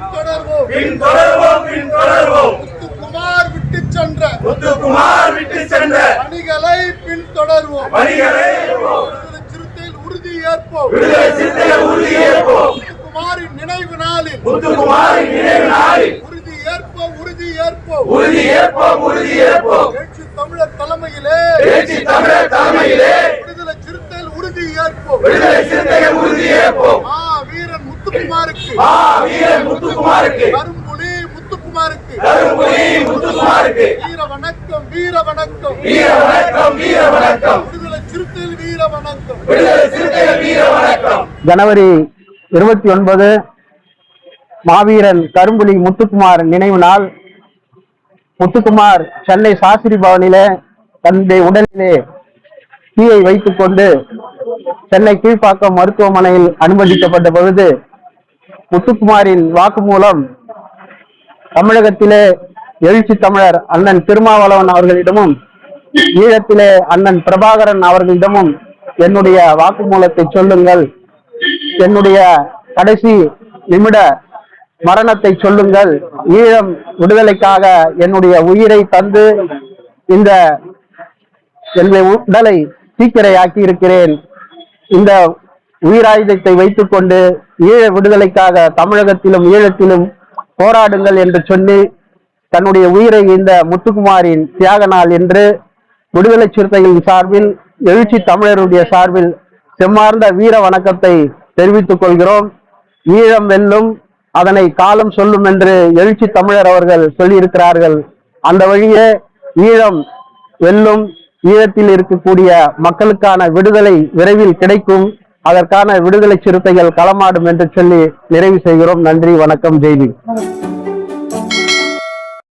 பின் தொடர்வோம் பின் தொடர்வோம் முத்துக்குமார் விட்டு சென்ற முத்துக்குமார் விட்டு சென்ற பணிகளை பின்தொடர்வோம். பணிகளை சிறுத்தையில் உறுதி ஏற்போம். சிறுத்தைகள் உறுதி ஏற்போம். முத்துக்குமாரின் நினைவு நாளில் முத்துக்குமாரின் நினைவு நாளில் உறுதி ஏற்போம் உறுதி ஏற்போம். உறுதி ஏற்போம் உறுதி ஏற்போம் எழுச்சி தமிழர் தலைமையிலே பேச்சு தமிழர் தலைமையிலே விடுதலை சிறுத்தையில் உறுதி ஏற்போம் விடுதலை சிறுத்தைகள் உறுதி ஏற்போம் ஆ வீரன் முத்துக்குமாருக்கு. வீரன் முத்துக்குமாருக்கு. கரும்புலி முத்துக்குமாருக்கு. தருமபுரி முத்துக்குமாருக்கு. வீர வணக்கம் வீர வணக்கம் வீர வணக்கம் வீர வணக்கம் விடுதலை சிறுத்தையில் வீர வணக்கம் விடுதலை சிறுத்தைகள் வீர வணக்கம் ஜனவரி இருபத்தி ஒன்பது மாவீரன் கரும்புலி முத்துக்குமார் நினைவு நாள். முத்துக்குமார் சென்னை சாஸ்திரி பவனிலே தன்னுடைய உடலிலே தீயை வைத்துக் கொண்டு சென்னை கீழ்ப்பாக்கம் மருத்துவமனையில் அனுமதிக்கப்பட்ட பொழுது முத்துக்குமாரின் வாக்குமூலம் தமிழகத்திலே எழுச்சி தமிழர் அண்ணன் திருமாவளவன் அவர்களிடமும் ஈழத்திலே அண்ணன் பிரபாகரன் அவர்களிடமும் என்னுடைய வாக்குமூலத்தை சொல்லுங்கள். என்னுடைய கடைசி நிமிட மரணத்தை சொல்லுங்கள். ஈழம் விடுதலைக்காக என்னுடைய உயிரை தந்து இந்த என்னுடைய உடலை தீக்கிரையாக்கி இருக்கிறேன் இந்த உயிராயுதத்தை வைத்துக்கொண்டு ஈழ விடுதலைக்காக தமிழகத்திலும் ஈழத்திலும் போராடுங்கள் என்று சொல்லி தன்னுடைய உயிரை இந்த முத்துக்குமாரின் தியாக நாள் என்று விடுதலை சிறுத்தைகளின் சார்பில் எழுச்சி தமிழருடைய சார்பில் செம்மார்ந்த வீர வணக்கத்தை தெரிவித்துக் கொள்கிறோம். ஈழம் வெல்லும் அதனை காலம் சொல்லும் என்று எழுச்சி தமிழர் அவர்கள் சொல்லியிருக்கிறார்கள். அந்த வழியே ஈழம் வெல்லும் ஈழத்தில் இருக்கக்கூடிய மக்களுக்கான விடுதலை விரைவில் கிடைக்கும். அதற்கான விடுதலை சிறுத்தைகள் களமாடும் என்று சொல்லி நிறைவு செய்கிறோம். நன்றி வணக்கம் ஜெய்தி